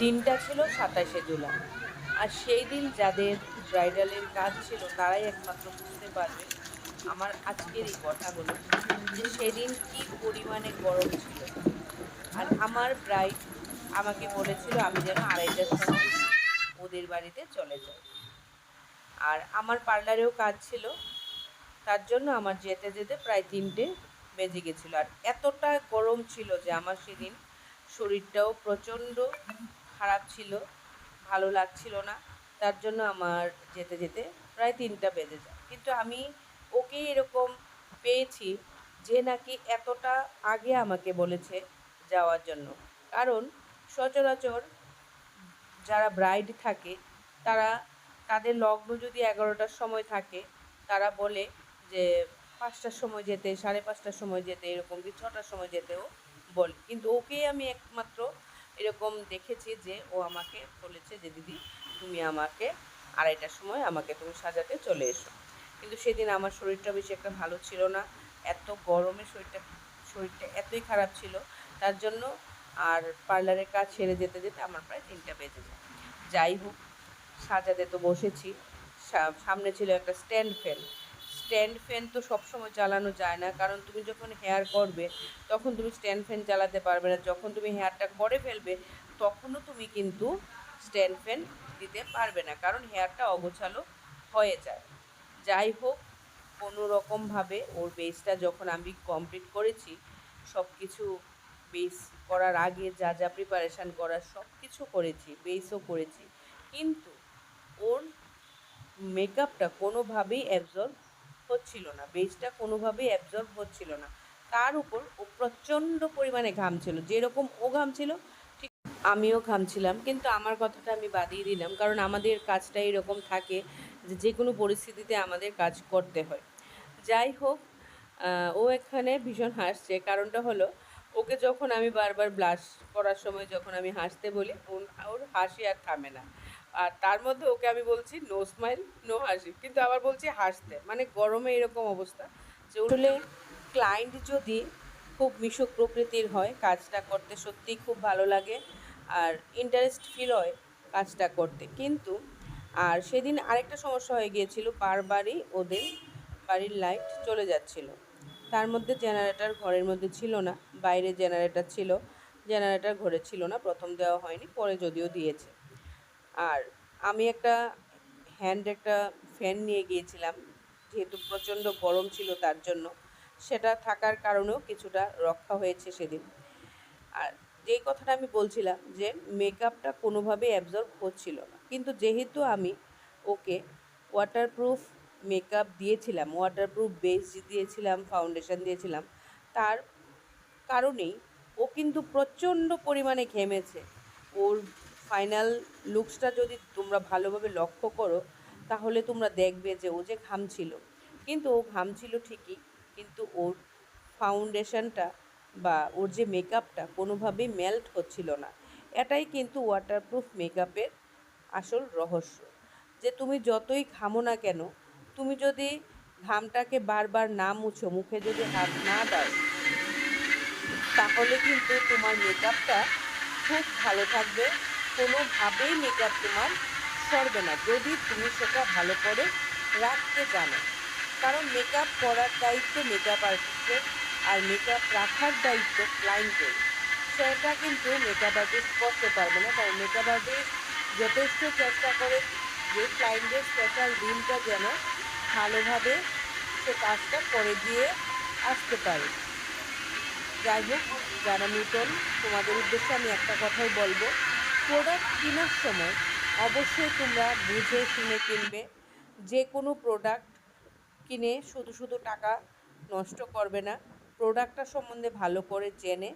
দিনটা ছিল সাতাশে জুলাই। আর সেই দিন যাদের ব্রাইডালের কাজ ছিল, তারাই একমাত্র বুঝতে পারবে আমার আজকের এই কথাগুলো, যে সেদিন কি পরিমাণে গরম ছিল। আর আমার ব্রাইড আমাকে বলেছিল, আমি যেন আড়াইটার সময় ওদের বাড়িতে চলে যাই। আর আমার পার্লারেও কাজ ছিল, তার জন্য আমার যেতে যেতে প্রায় তিনটে বেজে গেছিল। আর এতটা গরম ছিল যে আমার সেদিন শরীরটাও প্রচণ্ড খারাপ ছিল, ভালো লাগছিল না। তার জন্য আমার যেতে যেতে প্রায় তিনটা বেজে যায়। কিন্তু আমি ওকে এরকম পেয়েছি যে নাকি এতটা আগে আমাকে বলেছে যাওয়ার জন্য। কারণ সচরাচর যারা ব্রাইড থাকে, তারা, তাদের লগ্ন যদি এগারোটার সময় থাকে, তারা বলে যে পাঁচটার সময় যেতে, সাড়ে পাঁচটার সময় যেতে, এরকম কি ছটার সময় যেতেও বলে কিন্তু ওকে আমি একমাত্র এরকম দেখেছি যে ও আমাকে বলেছে যে, দিদি, তুমি আমাকে আড়াইটার সময় আমাকে তুমি সাজাতে চলে এসো। কিন্তু সেদিন আমার শরীরটা বেশি একটা ভালো ছিল না। এত গরমে শরীরটা শরীরটা এতই খারাপ ছিল। তার জন্য আর পার্লারের কাজ সেরে যেতে যেতে আমার প্রায় তিনটা বেজে যায়। যাই হোক, সাজাতে তো বসেছি। সামনে ছিল একটা স্ট্যান্ড ফ্যান। স্ট্যান্ড ফ্যান তো সবসময় চালানো যায় না। কারণ তুমি যখন হেয়ার করবে, তখন তুমি স্ট্যান্ড ফ্যান চালাতে পারবে না। যখন তুমি হেয়ারটা করে ফেলবে, তখনও তুমি কিন্তু স্ট্যান্ড ফ্যান দিতে পারবে না। কারণ হেয়ারটা অগোছালো হয়ে যায়। যাই হোক কোনো রকমভাবে ওর বেসটা যখন আমি কমপ্লিট করেছি সব কিছু বেস করার আগে যা যা প্রিপারেশান করার সব কিছু করেছি বেসও করেছি। কিন্তু ওর মেকআপটা কোনোভাবেই অ্যাবজর্ব হচ্ছিল না বেসটা কোনোভাবেই অ্যাবজর্ব হচ্ছিল না। তার উপর ও প্রচণ্ড পরিমাণে ঘামছিল, যেরকম ও ঘামছিল, ঠিক আমিও ঘামছিলাম। কিন্তু আমার কথাটা আমি বাদিয়ে দিলাম, কারণ আমাদের কাজটা এরকম থাকে যে যে কোনো পরিস্থিতিতে আমাদের কাজ করতে হয়। যাই হোক ও এখানে ভীষণ হাসছে, কারণটা হলো ওকে যখন আমি বারবার ব্লাশ করার সময় যখন আমি হাসতে বলি ওর হাসি আর থামে না। আর তার মধ্যে ওকে আমি বলছি নো স্মাইল নো হাসি কিন্তু আবার বলছি হাসতে। মানে গরমে এরকম অবস্থা যে আসলে ক্লায়েন্ট যদি খুব মিশুক প্রকৃতির হয় কাজটা করতে সত্যিই খুব ভালো লাগে আর ইন্টারেস্ট ফিল হয় কাজটা করতে। কিন্তু আর সেদিন আরেকটা সমস্যা হয়ে গিয়েছিল বারবারই ওদের বাড়ির লাইট চলে যাচ্ছিল। তার মধ্যে জেনারেটর ঘরের মধ্যে ছিল না বাইরে জেনারেটর ছিল জেনারেটর ঘরে ছিল না প্রথম দেওয়া হয়নি পরে যদিও দিয়েছে। আর আমি একটা হ্যান্ড একটা ফ্যান নিয়ে গিয়েছিলাম, যেহেতু প্রচণ্ড গরম ছিল তার জন্য। সেটা থাকার কারণেও কিছুটা রক্ষা হয়েছে সেদিন। আর যেই কথাটা আমি বলছিলাম যে মেকআপটা কোনোভাবেই অ্যাবজর্ব হচ্ছিল না। কিন্তু যেহেতু আমি ওকে ওয়াটারপ্রুফ মেকআপ দিয়েছিলাম ওয়াটারপ্রুফ বেস দিয়েছিলাম ফাউন্ডেশন দিয়েছিলাম, তার কারণেই ও কিন্তু প্রচণ্ড পরিমাণে ঘেমেছে। ওর ফাইনাল লুকসটা যদি তোমরা ভালোভাবে লক্ষ্য করো, তাহলে তোমরা দেখবে যে ও যে ঘামছিল কিন্তু ও ঘামছিল ঠিকই, কিন্তু ওর ফাউন্ডেশনটা বা ওর যে মেকআপটা কোনোভাবেই মেল্ট হচ্ছিল না। এটাই কিন্তু ওয়াটারপ্রুফ মেকআপের আসল রহস্য। যে তুমি যতই ঘামো না কেন, তুমি যদি ঘামটাকে বারবার না মুছো, মুখে যদি হাত না দাও, তাহলে কিন্তু তোমার মেকআপটা খুব ভালো থাকবে। কোনোভাবেই মেকআপ তোমার সরবে না। যদি তুমি সেটা ভালো করে রাখতে জানো। কারণ মেকআপ করার দায়িত্ব মেকআপ আর্টিস্টের আর মেকআপ রাখার দায়িত্ব ক্লায়েন্টের সেটা কিন্তু মেকআপ আর্টিস্ট করতে পারবে না। কারণ মেকআপ আর্টিস্ট যথেষ্ট চেষ্টা করে যে ক্লায়েন্টের স্পেশাল দিনটা যেন ভালোভাবে সে কাজটা করে দিয়ে আসতে পারে। যাই হোক, যারা নূতন, তোমাদের উদ্দেশ্যে আমি একটা কথাই বলব। প্রোডাক্ট কেনার সময় অবশ্যই তোমরা বুঝে শুনে কিনবে। যে কোনো প্রোডাক্ট কিনে শুধু শুধু টাকা নষ্ট করবে না। প্রোডাক্টটা সম্বন্ধে ভালো করে জেনে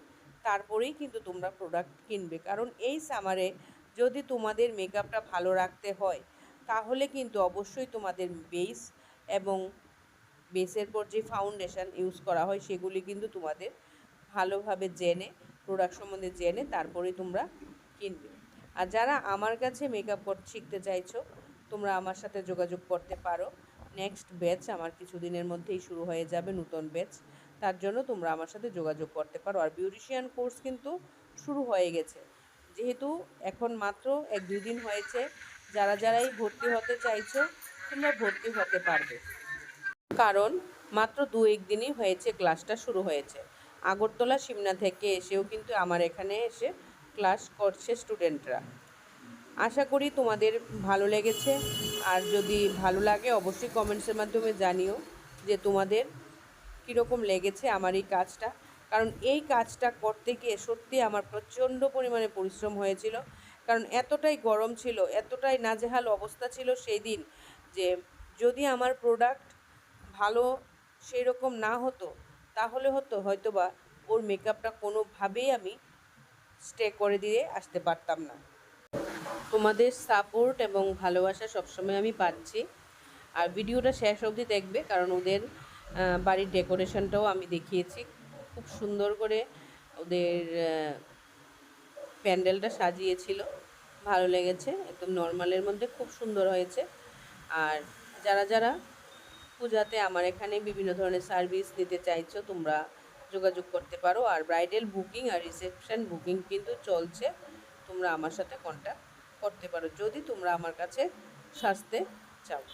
তারপরেই কিন্তু তোমরা প্রোডাক্ট কিনবে। কারণ এই সামারে যদি তোমাদের মেকআপটা ভালো রাখতে হয়, তাহলে কিন্তু অবশ্যই তোমাদের বেস এবং বেসের পর যে ফাউন্ডেশন ইউজ করা হয়, সেগুলি কিন্তু তোমাদের ভালোভাবে জেনে, প্রোডাক্ট সম্বন্ধে জেনে তারপরে তোমরা কিনবে। আর যারা আমার কাছে মেকআপ শিখতে চাইছো, তোমরা আমার সাথে যোগাযোগ করতে পারো। নেক্সট ব্যাচ আমার কিছুদিনের মধ্যেই শুরু হয়ে যাবে নতুন ব্যাচ তার জন্য তোমরা আমার সাথে যোগাযোগ করতে পারো। আর বিউটিশিয়ান কোর্স কিন্তু শুরু হয়ে গেছে। যেহেতু এখন মাত্র এক দুই দিন হয়েছে, যারা যারাই ভর্তি হতে চাইছো, তোমরা ভর্তি হতে পারবে। কারণ মাত্র দু এক দিনই হয়েছে ক্লাসটা শুরু হয়েছে। আগরতলা, সিমনা থেকে এসেও কিন্তু আমার এখানে এসে ক্লাস করছে স্টুডেন্টরা আশা করি তোমাদের ভালো লেগেছে। আর যদি ভালো লাগে, অবশ্যই কমেন্টসের মাধ্যমে জানিও যে তোমাদের কীরকম লেগেছে আমার এই কাজটা। কারণ এই কাজটা করতে গিয়ে সত্যি আমার প্রচণ্ড পরিমাণে পরিশ্রম হয়েছিল। কারণ এতটাই গরম ছিল, এতটাই নাজেহাল অবস্থা ছিল সেই দিন যে যদি আমার প্রোডাক্ট ভালো সেই রকম না হতো, তাহলে হতো, হয়তোবা ওর মেকআপটা কোনোভাবেই আমি স্টে করে দিয়ে আসতে পারতাম না। তোমাদের সাপোর্ট এবং ভালোবাসা সবসময় আমি পাচ্ছি। আর ভিডিওটা শেষ অবধি দেখবে, কারণ ওদের বাড়ির ডেকোরেশনটাও আমি দেখিয়েছি। খুব সুন্দর করে ওদের প্যান্ডেলটা সাজিয়েছিল। ভালো লেগেছে, একদম নর্মালের মধ্যে খুব সুন্দর হয়েছে। আর যারা যারা পূজাতে আমার এখানে বিভিন্ন ধরনের সার্ভিস নিতে চাইছো, তোমরা যোগাযোগ করতে পারো। আর ব্রাইডাল বুকিং আর রিসেপশন বুকিং কিন্তু চলছে। তোমরা আমার সাথে কন্ট্যাক্ট করতে পারো। যদি তোমরা আমার কাছে সাজতে চাও।